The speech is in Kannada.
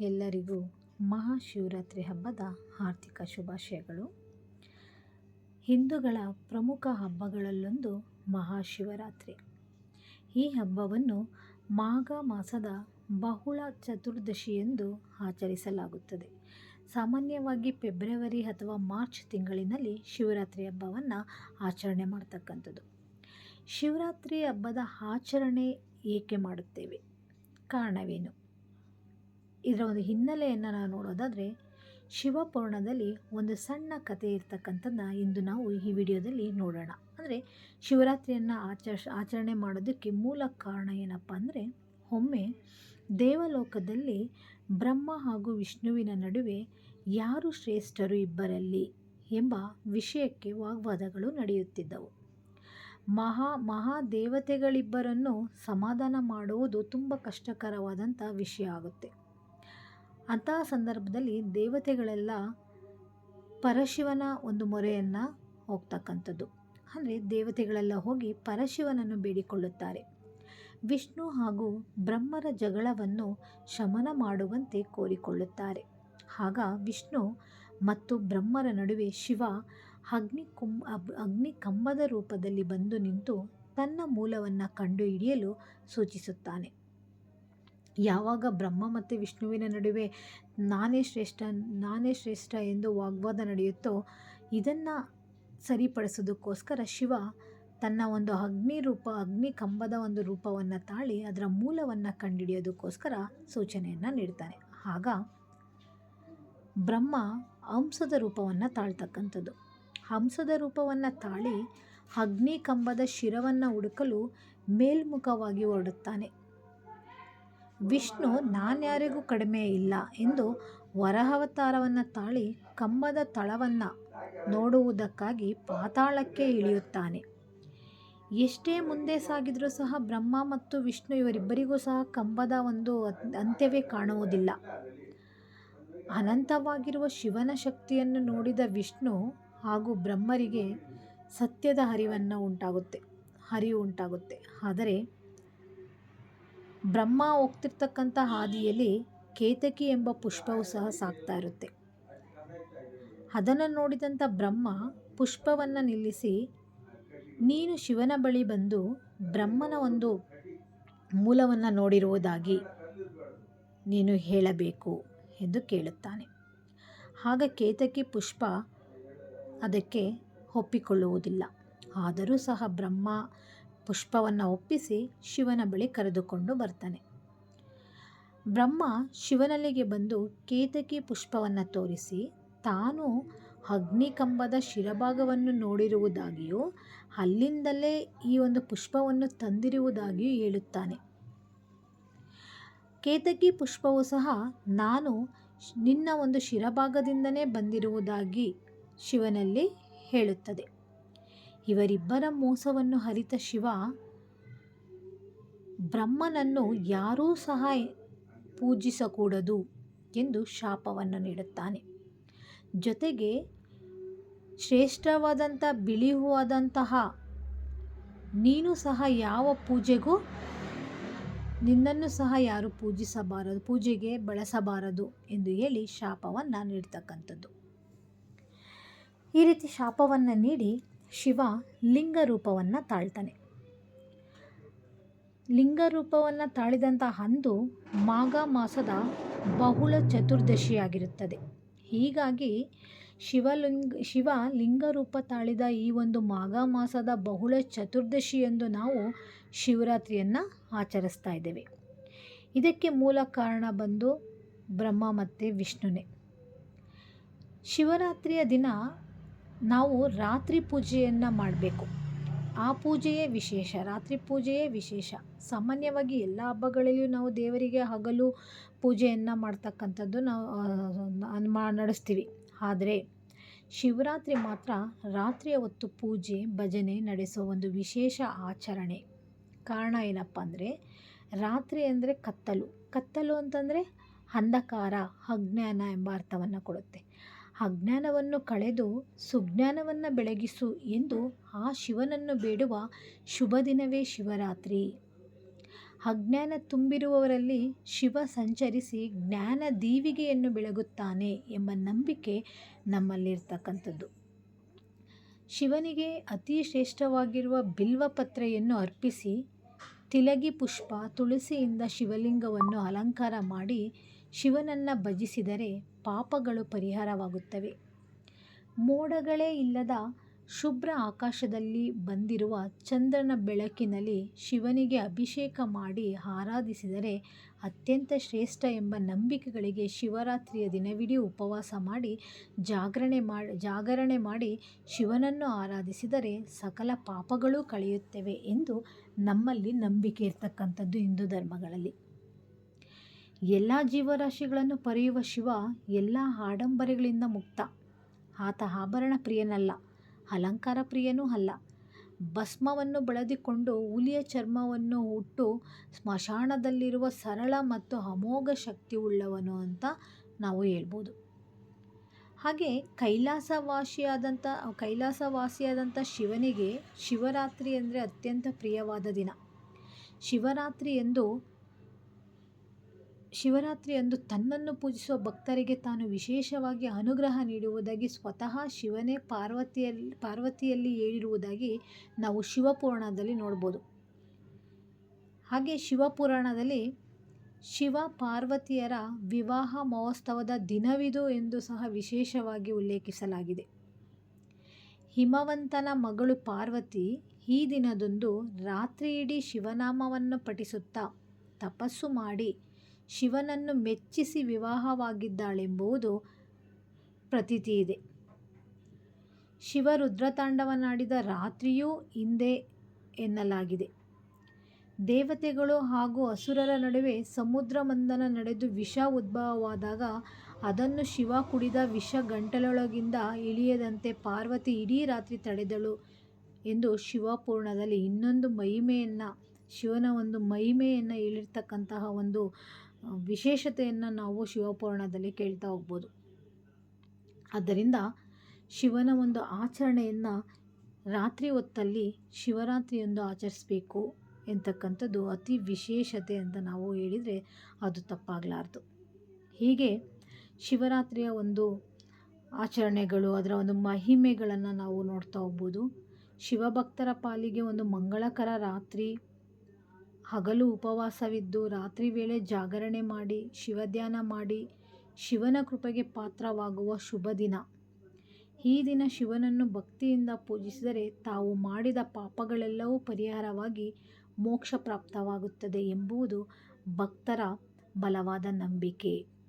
ಎಲ್ಲರಿಗೂ ಮಹಾಶಿವರಾತ್ರಿ ಹಬ್ಬದ ಆರ್ಥಿಕ ಶುಭಾಶಯಗಳು. ಹಿಂದೂಗಳ ಪ್ರಮುಖ ಹಬ್ಬಗಳಲ್ಲೊಂದು ಮಹಾಶಿವರಾತ್ರಿ. ಈ ಹಬ್ಬವನ್ನು ಮಾಘ ಮಾಸದ ಬಹುಳ ಚತುರ್ದಶಿ ಎಂದು ಆಚರಿಸಲಾಗುತ್ತದೆ. ಸಾಮಾನ್ಯವಾಗಿ ಫೆಬ್ರವರಿ ಅಥವಾ ಮಾರ್ಚ್ ತಿಂಗಳಿನಲ್ಲಿ ಶಿವರಾತ್ರಿ ಹಬ್ಬವನ್ನು ಆಚರಣೆ ಮಾಡ್ತಕ್ಕಂಥದ್ದು. ಶಿವರಾತ್ರಿ ಹಬ್ಬದ ಆಚರಣೆ ಏಕೆ ಮಾಡುತ್ತೇವೆ? ಕಾರಣವೇನು? ಇದರ ಒಂದು ಹಿನ್ನೆಲೆಯನ್ನು ನಾವು ನೋಡೋದಾದರೆ, ಶಿವಪೂರ್ಣದಲ್ಲಿ ಒಂದು ಸಣ್ಣ ಕಥೆ ಇರ್ತಕ್ಕಂಥದ್ದನ್ನ ಇಂದು ನಾವು ಈ ವಿಡಿಯೋದಲ್ಲಿ ನೋಡೋಣ. ಅಂದರೆ ಶಿವರಾತ್ರಿಯನ್ನು ಆಚರಣೆ ಮಾಡೋದಕ್ಕೆ ಮೂಲ ಕಾರಣ ಏನಪ್ಪ ಅಂದರೆ, ಒಮ್ಮೆ ದೇವಲೋಕದಲ್ಲಿ ಬ್ರಹ್ಮ ಹಾಗೂ ವಿಷ್ಣುವಿನ ನಡುವೆ ಯಾರು ಶ್ರೇಷ್ಠರು ಇಬ್ಬರಲ್ಲಿ ಎಂಬ ವಿಷಯಕ್ಕೆ ವಾಗ್ವಾದಗಳು ನಡೆಯುತ್ತಿದ್ದವು. ಮಹಾ, ಮಹಾದೇವತೆಗಳಿಬ್ಬರನ್ನು ಸಮಾಧಾನ ಮಾಡುವುದು ತುಂಬ ಕಷ್ಟಕರವಾದಂಥ ವಿಷಯ ಆಗುತ್ತೆ. ಅಂತಹ ಸಂದರ್ಭದಲ್ಲಿ ದೇವತೆಗಳೆಲ್ಲ ಪರಶಿವನ ಒಂದು ಮೊರೆಯನ್ನು ಹೋಗ್ತಕ್ಕಂಥದ್ದು. ಅಂದರೆ ದೇವತೆಗಳೆಲ್ಲ ಹೋಗಿ ಪರಶಿವನನ್ನು ಬೇಡಿಕೊಳ್ಳುತ್ತಾರೆ. ವಿಷ್ಣು ಹಾಗೂ ಬ್ರಹ್ಮರ ಜಗಳವನ್ನು ಶಮನ ಮಾಡುವಂತೆ ಕೋರಿಕೊಳ್ಳುತ್ತಾರೆ. ಆಗ ವಿಷ್ಣು ಮತ್ತು ಬ್ರಹ್ಮರ ನಡುವೆ ಶಿವ ಅಗ್ನಿ ಕುಂ ಅಗ್ನಿ ಕಂಬದ ರೂಪದಲ್ಲಿ ಬಂದು ನಿಂತು ತನ್ನ ಮೂಲವನ್ನು ಕಂಡುಹಿಡಿಯಲು ಸೂಚಿಸುತ್ತಾನೆ. ಯಾವಾಗ ಬ್ರಹ್ಮ ಮತ್ತು ವಿಷ್ಣುವಿನ ನಡುವೆ ನಾನೇ ಶ್ರೇಷ್ಠ ನಾನೇ ಶ್ರೇಷ್ಠ ಎಂದು ವಾಗ್ವಾದ ನಡೆಯುತ್ತೋ ಇದನ್ನು ಸರಿಪಡಿಸೋದಕ್ಕೋಸ್ಕರ ಶಿವ ತನ್ನ ಒಂದು ಅಗ್ನಿ ರೂಪ ಅಗ್ನಿ ಕಂಬದ ಒಂದು ರೂಪವನ್ನು ತಾಳಿ ಅದರ ಮೂಲವನ್ನು ಕಂಡುಹಿಡಿಯೋದಕ್ಕೋಸ್ಕರ ಸೂಚನೆಯನ್ನು ನೀಡ್ತಾನೆ. ಆಗ ಬ್ರಹ್ಮ ಹಂಸದ ರೂಪವನ್ನು ತಾಳ್ತಕ್ಕಂಥದ್ದು. ಹಂಸದ ರೂಪವನ್ನು ತಾಳಿ ಅಗ್ನಿ ಕಂಬದ ಶಿರವನ್ನು ಹುಡುಕಲು ಮೇಲ್ಮುಖವಾಗಿ ಹೊರಡುತ್ತಾನೆ. ವಿಷ್ಣು ನಾನ್ಯಾರಿಗೂ ಕಡಿಮೆ ಇಲ್ಲ ಎಂದು ವರಹವತಾರವನ್ನು ತಾಳಿ ಕಂಬದ ತಳವನ್ನು ನೋಡುವುದಕ್ಕಾಗಿ ಪಾತಾಳಕ್ಕೆ ಇಳಿಯುತ್ತಾನೆ. ಎಷ್ಟೇ ಮುಂದೆ ಸಾಗಿದರೂ ಸಹ ಬ್ರಹ್ಮ ಮತ್ತು ವಿಷ್ಣು ಇವರಿಬ್ಬರಿಗೂ ಸಹ ಕಂಬದ ಒಂದು ಅಂತ್ಯವೇ ಕಾಣುವುದಿಲ್ಲ. ಅನಂತವಾಗಿರುವ ಶಿವನ ಶಕ್ತಿಯನ್ನು ನೋಡಿದ ವಿಷ್ಣು ಹಾಗೂ ಬ್ರಹ್ಮರಿಗೆ ಸತ್ಯದ ಹರಿವನ್ನು ಉಂಟಾಗುತ್ತೆ, ಹರಿವು ಉಂಟಾಗುತ್ತೆ. ಆದರೆ ಬ್ರಹ್ಮ ಹೋಗ್ತಿರ್ತಕ್ಕಂಥ ಹಾದಿಯಲ್ಲಿ ಕೇತಕಿ ಎಂಬ ಪುಷ್ಪವು ಸಹ ಸಾಕ್ತಾ ಇರುತ್ತೆ. ಅದನ್ನು ನೋಡಿದಂಥ ಬ್ರಹ್ಮ ಪುಷ್ಪವನ್ನು ನಿಲ್ಲಿಸಿ, ನೀನು ಶಿವನ ಬಳಿ ಬಂದು ಬ್ರಹ್ಮನ ಒಂದು ಮೂಲವನ್ನು ನೋಡಿರುವುದಾಗಿ ನೀನು ಹೇಳಬೇಕು ಎಂದು ಕೇಳುತ್ತಾನೆ. ಆಗ ಕೇತಕಿ ಪುಷ್ಪ ಅದಕ್ಕೆ ಒಪ್ಪಿಕೊಳ್ಳುವುದಿಲ್ಲ. ಆದರೂ ಸಹ ಬ್ರಹ್ಮ ಪುಷ್ಪವನ್ನು ಒಪ್ಪಿಸಿ ಶಿವನ ಬಳಿ ಕರೆದುಕೊಂಡು ಬರ್ತಾನೆ. ಬ್ರಹ್ಮ ಶಿವನಲ್ಲಿಗೆ ಬಂದು ಕೇತಕಿ ಪುಷ್ಪವನ್ನು ತೋರಿಸಿ, ತಾನು ಅಗ್ನಿಕಂಬದ ಶಿರಭಾಗವನ್ನು ನೋಡಿರುವುದಾಗಿಯೂ, ಅಲ್ಲಿಂದಲೇ ಈ ಒಂದು ಪುಷ್ಪವನ್ನು ತಂದಿರುವುದಾಗಿಯೂ ಹೇಳುತ್ತಾನೆ. ಕೇತಕಿ ಪುಷ್ಪವು ಸಹ, ನಾನು ನಿನ್ನ ಒಂದು ಶಿರಭಾಗದಿಂದನೇ ಬಂದಿರುವುದಾಗಿ ಶಿವನಲ್ಲಿ ಹೇಳುತ್ತದೆ. ಇವರಿಬ್ಬರ ಮೋಸವನ್ನು ಹರಿತ ಶಿವ ಬ್ರಹ್ಮನನ್ನು ಯಾರೂ ಸಹ ಪೂಜಿಸಕೂಡದು ಎಂದು ಶಾಪವನ್ನು ನೀಡುತ್ತಾನೆ. ಜೊತೆಗೆ ಶ್ರೇಷ್ಠವಾದಂಥ ಬಿಳಿ ಹೂವಾದಂತಹ ನೀನು ಸಹ ಯಾವ ಪೂಜೆಗೂ ನಿನ್ನನ್ನು ಸಹ ಯಾರು ಪೂಜಿಸಬಾರದು, ಪೂಜೆಗೆ ಬಳಸಬಾರದು ಎಂದು ಹೇಳಿ ಶಾಪವನ್ನು ನೀಡ್ತಕ್ಕಂಥದ್ದು. ಈ ರೀತಿ ಶಾಪವನ್ನು ನೀಡಿ ಶಿವ ಲಿಂಗ ರೂಪವನ್ನು ತಾಳ್ತಾನೆ. ಲಿಂಗ ರೂಪವನ್ನು ತಾಳಿದಂಥ ಅಂದು ಮಾಘ ಮಾಸದ ಬಹುಳ ಚತುರ್ದಶಿಯಾಗಿರುತ್ತದೆ. ಹೀಗಾಗಿ ಶಿವಲಿಂಗ ಶಿವ ಲಿಂಗ ರೂಪ ತಾಳಿದ ಈ ಒಂದು ಮಾಘ ಮಾಸದ ಬಹುಳ ಚತುರ್ದಶಿಯಂದು ನಾವು ಶಿವರಾತ್ರಿಯನ್ನು ಆಚರಿಸ್ತಾ ಇದ್ದೇವೆ. ಇದಕ್ಕೆ ಮೂಲ ಕಾರಣ ಬಂದು ಬ್ರಹ್ಮ ಮತ್ತು ವಿಷ್ಣುನೇ. ಶಿವರಾತ್ರಿಯ ದಿನ ನಾವು ರಾತ್ರಿ ಪೂಜೆಯನ್ನು ಮಾಡಬೇಕು. ಆ ಪೂಜೆಯೇ ವಿಶೇಷ, ರಾತ್ರಿ ಪೂಜೆಯೇ ವಿಶೇಷ. ಸಾಮಾನ್ಯವಾಗಿ ಎಲ್ಲ ಹಬ್ಬಗಳಲ್ಲಿಯೂ ನಾವು ದೇವರಿಗೆ ಹಗಲು ಪೂಜೆಯನ್ನು ಮಾಡ್ತಕ್ಕಂಥದ್ದು ನಾವು ನಡೆಸ್ತೀವಿ. ಆದರೆ, ಶಿವರಾತ್ರಿ ಮಾತ್ರ ರಾತ್ರಿಯ ಹೊತ್ತು ಪೂಜೆ, ಭಜನೆ ನಡೆಸೋ ಒಂದು ವಿಶೇಷ ಆಚರಣೆ. ಕಾರಣ ಏನಪ್ಪ ಅಂದರೆ, ರಾತ್ರಿ ಅಂದರೆ ಕತ್ತಲು. ಕತ್ತಲು ಅಂತಂದರೆ ಅಂಧಕಾರ, ಅಜ್ಞಾನ ಎಂಬ ಅರ್ಥವನ್ನು ಕೊಡುತ್ತೆ. ಅಜ್ಞಾನವನ್ನು ಕಳೆದು ಸುಜ್ಞಾನವನ್ನು ಬೆಳಗಿಸು ಎಂದು ಆ ಶಿವನನ್ನು ಬೇಡುವ ಶುಭ ದಿನವೇ ಶಿವರಾತ್ರಿ. ಅಜ್ಞಾನ ತುಂಬಿರುವವರಲ್ಲಿ ಶಿವ ಸಂಚರಿಸಿ ಜ್ಞಾನ ದೀವಿಗೆಯನ್ನು ಬೆಳಗುತ್ತಾನೆ ಎಂಬ ನಂಬಿಕೆ ನಮ್ಮಲ್ಲಿರ್ತಕ್ಕಂಥದ್ದು. ಶಿವನಿಗೆ ಅತಿ ಶ್ರೇಷ್ಠವಾಗಿರುವ ಬಿಲ್ವಪತ್ರೆಯನ್ನು ಅರ್ಪಿಸಿ, ತಿಲಗಿ ಪುಷ್ಪ ತುಳಸಿಯಿಂದ ಶಿವಲಿಂಗವನ್ನು ಅಲಂಕಾರ ಮಾಡಿ ಶಿವನನ್ನು ಭಜಿಸಿದರೆ ಪಾಪಗಳು ಪರಿಹಾರವಾಗುತ್ತವೆ. ಮೋಡಗಳೇ ಇಲ್ಲದ ಶುಭ್ರ ಆಕಾಶದಲ್ಲಿ ಬಂದಿರುವ ಚಂದ್ರನ ಬೆಳಕಿನಲ್ಲಿ ಶಿವನಿಗೆ ಅಭಿಷೇಕ ಮಾಡಿ ಆರಾಧಿಸಿದರೆ ಅತ್ಯಂತ ಶ್ರೇಷ್ಠ ಎಂಬ ನಂಬಿಕೆಗಳಿಗೆ ಶಿವರಾತ್ರಿಯ ದಿನವಿಡೀ ಉಪವಾಸ ಮಾಡಿ ಜಾಗರಣೆ ಮಾಡಿ ಜಾಗರಣೆ ಮಾಡಿ ಶಿವನನ್ನು ಆರಾಧಿಸಿದರೆ ಸಕಲ ಪಾಪಗಳೂ ಕಳೆಯುತ್ತವೆ ಎಂದು ನಮ್ಮಲ್ಲಿ ನಂಬಿಕೆ ಇರ್ತಕ್ಕಂಥದ್ದು ಹಿಂದೂ ಧರ್ಮಗಳಲ್ಲಿ. ಎಲ್ಲ ಜೀವರಾಶಿಗಳನ್ನು ಪರೆಯುವ ಶಿವ ಎಲ್ಲ ಆಡಂಬರಗಳಿಂದ ಮುಕ್ತ. ಆತ ಆಭರಣ ಪ್ರಿಯನಲ್ಲ, ಅಲಂಕಾರ ಪ್ರಿಯನೂ ಅಲ್ಲ. ಭಸ್ಮವನ್ನು ಬಳದಿಕೊಂಡು ಹುಲಿಯ ಚರ್ಮವನ್ನು ಹುಟ್ಟು ಸ್ಮಶಾನದಲ್ಲಿರುವ ಸರಳ ಮತ್ತು ಅಮೋಘ ಶಕ್ತಿ ಉಳ್ಳವನು ಅಂತ ನಾವು ಹೇಳ್ಬೋದು. ಹಾಗೆ ಕೈಲಾಸವಾಸಿಯಾದಂಥ ಕೈಲಾಸವಾಸಿಯಾದಂಥ ಶಿವನಿಗೆ ಶಿವರಾತ್ರಿ ಅಂದರೆ ಅತ್ಯಂತ ಪ್ರಿಯವಾದ ದಿನ. ಶಿವರಾತ್ರಿ ಎಂದು ಶಿವರಾತ್ರಿಯಂದು ತನ್ನನ್ನು ಪೂಜಿಸುವ ಭಕ್ತರಿಗೆ ತಾನು ವಿಶೇಷವಾಗಿ ಅನುಗ್ರಹ ನೀಡುವುದಾಗಿ ಸ್ವತಃ ಶಿವನೇ ಪಾರ್ವತಿಯಲ್ಲಿ ಪಾರ್ವತಿಯಲ್ಲಿ ಹೇಳಿರುವುದಾಗಿ ನಾವು ಶಿವಪುರಾಣದಲ್ಲಿ ನೋಡ್ಬೋದು. ಹಾಗೆ ಶಿವಪುರಾಣದಲ್ಲಿ ಶಿವ ಪಾರ್ವತಿಯರ ವಿವಾಹ ಮಹೋತ್ಸವದ ದಿನವಿದು ಎಂದು ಸಹ ವಿಶೇಷವಾಗಿ ಉಲ್ಲೇಖಿಸಲಾಗಿದೆ. ಹಿಮವಂತನ ಮಗಳು ಪಾರ್ವತಿ ಈ ದಿನದಂದು ರಾತ್ರಿಯಿಡೀ ಶಿವನಾಮವನ್ನು ಪಠಿಸುತ್ತಾ ತಪಸ್ಸು ಮಾಡಿ ಶಿವನನ್ನು ಮೆಚ್ಚಿಸಿ ವಿವಾಹವಾಗಿದ್ದಾಳೆಂಬುದು ಪ್ರತೀತಿ ಇದೆ ಶಿವ ರುದ್ರತಾಂಡವನಾಡಿದ ರಾತ್ರಿಯೂ ಹಿಂದೆ ಎನ್ನಲಾಗಿದೆ. ದೇವತೆಗಳು ಹಾಗೂ ಅಸುರರ ನಡುವೆ ಸಮುದ್ರ ಮಂದನ ನಡೆದು ವಿಷ ಉದ್ಭವವಾದಾಗ ಅದನ್ನು ಶಿವ ಕುಡಿದ ವಿಷ ಗಂಟಲೊಳಗಿಂದ ಇಳಿಯದಂತೆ ಪಾರ್ವತಿ ಇಡೀ ರಾತ್ರಿ ತಡೆದಳು ಎಂದು ಶಿವಪೂರ್ಣದಲ್ಲಿ ಇನ್ನೊಂದು ಮಹಿಮೆಯನ್ನು, ಶಿವನ ಒಂದು ಮಹಿಮೆಯನ್ನು ಹೇಳಿರ್ತಕ್ಕಂತಹ ಒಂದು ವಿಶೇಷತೆಯನ್ನು ನಾವು ಶಿವಪುರಾಣದಲ್ಲಿ ಕೇಳ್ತಾ ಹೋಗ್ಬೋದು. ಆದ್ದರಿಂದ ಶಿವನ ಒಂದು ಆಚರಣೆಯನ್ನು ರಾತ್ರಿ ಹೊತ್ತಲ್ಲಿ ಶಿವರಾತ್ರಿಯೊಂದು ಆಚರಿಸಬೇಕು ಎಂತಕ್ಕಂಥದ್ದು ಅತಿ ವಿಶೇಷತೆ ಅಂತ ನಾವು ಹೇಳಿದರೆ ಅದು ತಪ್ಪಾಗಲಾರ್ದು. ಹೀಗೆ ಶಿವರಾತ್ರಿಯ ಒಂದು ಆಚರಣೆಗಳು, ಅದರ ಒಂದು ಮಹಿಮೆಗಳನ್ನು ನಾವು ನೋಡ್ತಾ ಹೋಗ್ಬೋದು. ಶಿವಭಕ್ತರ ಪಾಲಿಗೆ ಒಂದು ಮಂಗಳಕರ ರಾತ್ರಿ ಹಗಲು ಉಪವಾಸವಿದ್ದು ರಾತ್ರಿ ವೇಳೆ ಜಾಗರಣೆ ಮಾಡಿ, ಶಿವಧ್ಯಾನ ಮಾಡಿ ಶಿವನ ಕೃಪೆಗೆ ಪಾತ್ರವಾಗುವ ಶುಭ ದಿನ. ಈ ದಿನ ಶಿವನನ್ನು ಭಕ್ತಿಯಿಂದ ಪೂಜಿಸಿದರೆ ತಾವು ಮಾಡಿದ ಪಾಪಗಳೆಲ್ಲವೂ ಪರಿಹಾರವಾಗಿ ಮೋಕ್ಷ ಪ್ರಾಪ್ತವಾಗುತ್ತದೆ ಎಂಬುವುದು ಭಕ್ತರ ಬಲವಾದ ನಂಬಿಕೆ.